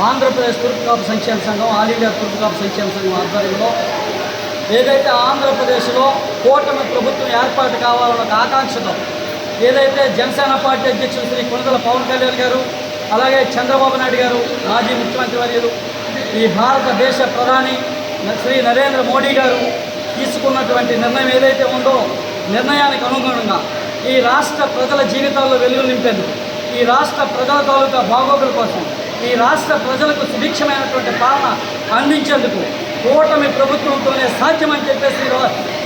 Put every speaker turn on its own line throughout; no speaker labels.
ఆంధ్రప్రదేశ్ తూర్పు కాపు సంక్షేమ సంఘం ఆల్ ఇండియా తూర్పు కాపు సంక్షేమ సంఘం ఆధ్వర్యంలో ఏదైతే ఆంధ్రప్రదేశ్లో కూటమి ప్రభుత్వం ఏర్పాటు కావాలన్న ఒక ఆకాంక్షతో ఏదైతే జనసేన పార్టీ అధ్యక్షులు శ్రీ కొనుదల పవన్ కళ్యాణ్ గారు అలాగే చంద్రబాబు నాయుడు గారు మాజీ ముఖ్యమంత్రి వర్యులు ఈ భారతదేశ ప్రధాని శ్రీ నరేంద్ర మోడీ గారు తీసుకున్నటువంటి నిర్ణయం ఏదైతే ఉందో నిర్ణయానికి అనుగుణంగా ఈ రాష్ట్ర ప్రజల జీవితాల్లో వెలుగు నింపేందుకు ఈ రాష్ట్ర ప్రజల తాలూకా బాగోగుల కోసం ఈ రాష్ట్ర ప్రజలకు సుభిక్షమైనటువంటి పాలన అందించేందుకు కూటమి ప్రభుత్వంతోనే సాధ్యమని చెప్పేసి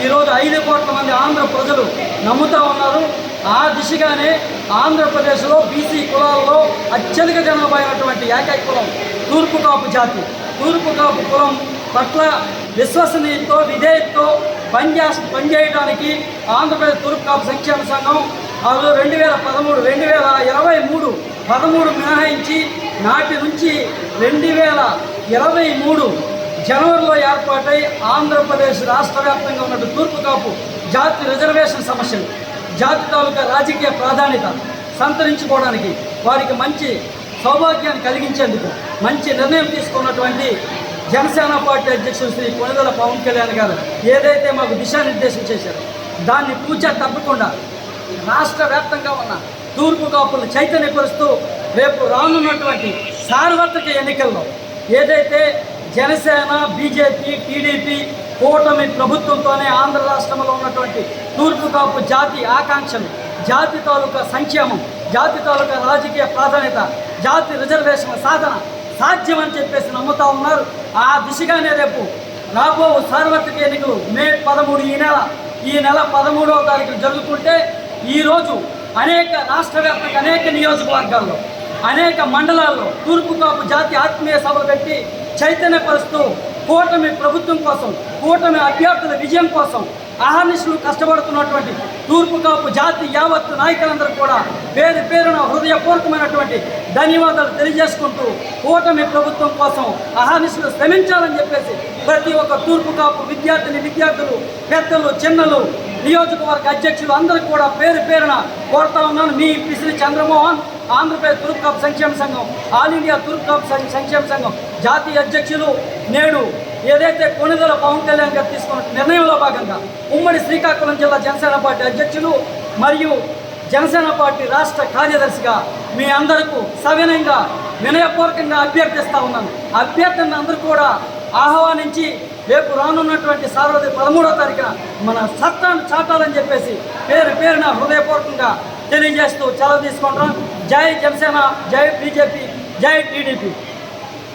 ఈరోజు ఐదు కోట్ల మంది ఆంధ్ర ప్రజలు నమ్ముతా ఉన్నారు. ఆ దిశగానే ఆంధ్రప్రదేశ్లో బీసీ కులాల్లో అత్యధిక జనాభా ఏకైక కులం తూర్పు కాపు జాతి. తూర్పు కాపు కులం పట్ల విశ్వసనీయతతో విధేయతతో పనిచే పనిచేయడానికి ఆంధ్రప్రదేశ్ తూర్పు కాపు సంక్షేమ సంఘం అది రెండు వేల పదమూడు రెండు వేల ఇరవై మూడు పదమూడు మినహాయించి నాటి నుంచి రెండు వేల ఇరవై మూడు జనవరిలో ఏర్పాటై ఆంధ్రప్రదేశ్ రాష్ట్ర వ్యాప్తంగా ఉన్న తూర్పు కాపు జాతి రిజర్వేషన్ సమస్యలు జాతి తాలూకా రాజకీయ ప్రాధాన్యత సంతరించుకోవడానికి వారికి మంచి సౌభాగ్యాన్ని కలిగించేందుకు మంచి నిర్ణయం తీసుకున్నటువంటి జనసేన పార్టీ అధ్యక్షుడు శ్రీ కొణిదల పవన్ కళ్యాణ్ గారు ఏదైతే మాకు దిశానిర్దేశం చేశారో దాన్ని పూచ తప్పకుండా రాష్ట్ర వ్యాప్తంగా ఉన్న తూర్పు కాపులను చైతన్యపరుస్తూ రేపు రానున్నటువంటి సార్వత్రిక ఎన్నికల్లో ఏదైతే జనసేన బీజేపీ టీడీపీ కూటమి ప్రభుత్వంతోనే ఆంధ్ర రాష్ట్రంలో ఉన్నటువంటి తూర్పుకాపు జాతి ఆకాంక్షలు జాతి తాలూకా సంక్షేమం జాతి తాలూకా రాజకీయ ప్రాధాన్యత జాతి రిజర్వేషన్ సాధన సాధ్యమని చెప్పేసి నమ్ముతా ఉన్నారు. ఆ దిశగానే రేపు రాబో సార్వత్రిక ఎన్నికలు మే పదమూడు ఈ నెల ఈ నెల పదమూడవ తారీఖు జరుగుతుంటే ఈరోజు అనేక రాష్ట్ర వ్యాప్తంగా అనేక నియోజకవర్గాల్లో అనేక మండలాల్లో తూర్పు కాపు జాతి ఆత్మీయ సభలు పెట్టి చైతన్యపరుస్తూ కూటమి ప్రభుత్వం కోసం కూటమి అభ్యర్థుల విజయం కోసం అహర్నిశలు కష్టపడుతున్నటువంటి తూర్పు కాపు జాతి యావత్తు నాయకులందరూ కూడా పేరు పేరున హృదయపూర్వకమైనటువంటి ధన్యవాదాలు తెలియజేసుకుంటూ కూటమి ప్రభుత్వం కోసం అహర్నిశలు శ్రమించాలని చెప్పేసి ప్రతి ఒక్క తూర్పు కాపు విద్యార్థిని విద్యార్థులు పెద్దలు చిన్నలు నియోజకవర్గ అధ్యక్షులు అందరూ కూడా పేరు పేరున కోరుతా ఉన్నాను. మీ పిసిరి చంద్రమోహన్ ఆంధ్రప్రదేశ్ తూర్పు కాపు సంక్షేమ సంఘం ఆల్ ఇండియా తూర్పు కాపు సంక్షేమ సంఘం జాతీయ అధ్యక్షులు నేడు ఏదైతే కొనుగోల పవన్ కళ్యాణ్ గారు తీసుకున్న నిర్ణయంలో భాగంగా ఉమ్మడి శ్రీకాకుళం జిల్లా జనసేన పార్టీ అధ్యక్షులు మరియు జనసేన పార్టీ రాష్ట్ర కార్యదర్శిగా మీ అందరకు సవినయంగా వినయపూర్వకంగా అభ్యర్థిస్తూ ఉన్నాను. అభ్యర్థన అందరూ కూడా ఆహ్వానించి రేపు రానున్నటువంటి సార్వత్రిక పదమూడో తారీఖున మన సత్తాను చాటాలని చెప్పేసి పేరు పేరున హృదయపూర్వకంగా తెలియజేస్తూ సెలవు తీసుకుంటాం జై జనసేన జై బీజేపీ జై టీడీపీ.